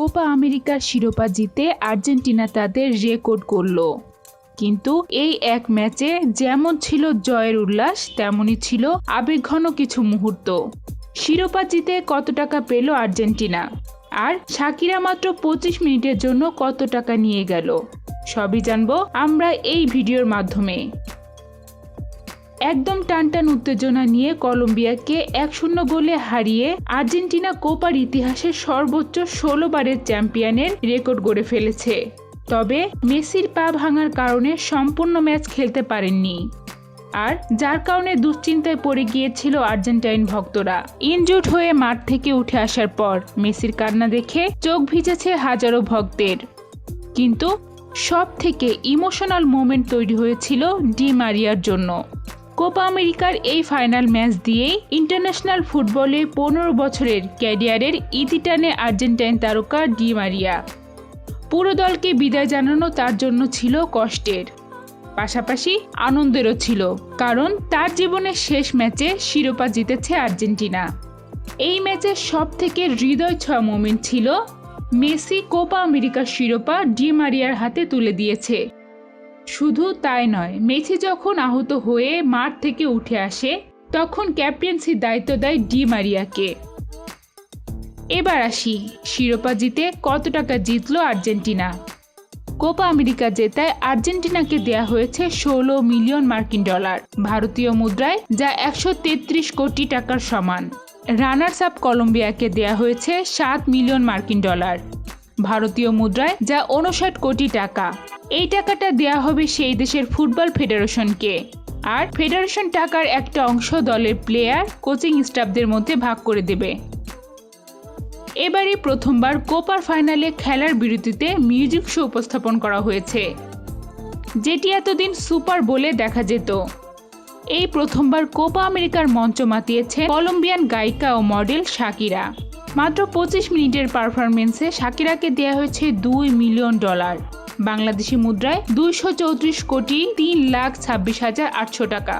Copa আমেরিকার শিরোপা জিতে আর্জেন্টিনা তাদের রেকর্ড করল। কিন্তু এই এক ম্যাচে যেমন ছিল জয়ের উল্লাস, তেমনই ছিল আবেগঘন কিছু মুহূর্ত। শিরোপা জিতে কত টাকা পেল আর্জেন্টিনা? আর শাকিরা মাত্র পঁচিশ মিনিটের জন্য কত টাকা নিয়ে গেল? সবই জানব আমরা এই ভিডিওর মাধ্যমে। একদম টানটান উত্তেজনা নিয়ে কলম্বিয়াকে এক শূন্য গোলে হারিয়ে আর্জেন্টিনা কোপার ইতিহাসে সর্বোচ্চ ষোলো বারের চ্যাম্পিয়নের রেকর্ড গড়ে ফেলেছে। তবে মেসির পা ভাঙার কারণে সম্পূর্ণ ম্যাচ খেলতে পারেননি। আর যার কারণে দুশ্চিন্তায় পড়ে গিয়েছিল আর্জেন্টাইন ভক্তরা। ইনজুট হয়ে মাঠ থেকে উঠে আসার পর মেসির কান্না দেখে চোখ ভিজেছে হাজারো ভক্তের। কিন্তু সব থেকে ইমোশনাল মোমেন্ট তৈরি হয়েছিল ডি মারিয়ার জন্য। কোপা আমেরিকার এই ফাইনাল ম্যাচ দিয়েই ইন্টারন্যাশনাল ফুটবলে পনেরো বছরের ক্যারিয়ারের ইতি টানে আর্জেন্টাইন তারকা ডি মারিয়া। পুরো দলকে বিদায় জানানো তার জন্য ছিল কষ্টের। পাশাপাশি আনন্দেরও ছিল, কারণ তার জীবনের শেষ ম্যাচে শিরোপা জিতেছে আর্জেন্টিনা। এই ম্যাচের সব থেকে হৃদয় ছয় মোমেন্ট ছিল, মেসি কোপা আমেরিকার শিরোপা ডি মারিয়ার হাতে তুলে দিয়েছে। শুধু তাই নয়, মেসি যখন আহত হয়ে মাঠ থেকে উঠে আসে, তখন ক্যাপ্টেন্সির দায়িত্ব দেয় ডি মারিয়াকে। এবার আসি, শিরোপা জিতে কত টাকা জিতলো আর্জেন্টিনা? কোপা আমেরিকা জেতায় আর্জেন্টিনাকে দেয়া হয়েছে ষোলো মিলিয়ন মার্কিন ডলার, ভারতীয় মুদ্রায় যা একশো তেত্রিশ কোটি টাকার সমান। রানার্স আপ কলম্বিয়াকে দেয়া হয়েছে সাত মিলিয়ন মার্কিন ডলার, ভারতীয় মুদ্রায় যা উনষাট কোটি টাকা। এই টাকাটা দেয়া হবে সেই দেশের ফুটবল ফেডারেশনকে। আর ফেডারেশন টাকার একটা অংশ দলের প্লেয়ার, কোচিং স্টাফদের মধ্যে ভাগ করে দেবে। এবারই প্রথমবার কোপার ফাইনালে খেলার বিরতিতে মিউজিক শো উপস্থাপন করা হয়েছে, যেটি এতদিন সুপার বলে দেখা যেত। এই প্রথমবার কোপা আমেরিকার মঞ্চ মাতিয়েছে কলম্বিয়ান গায়িকা ও মডেল শাকিরা। মাত্র পঁচিশ মিনিটের পারফরমেন্সে শাকিরাকে দেওয়া হয়েছে দুই মিলিয়ন ডলার। বাংলাদেশি মুদ্রায় দুইশো চৌত্রিশ কোটি তিন লাখ ছাব্বিশ হাজার আটশো টাকা।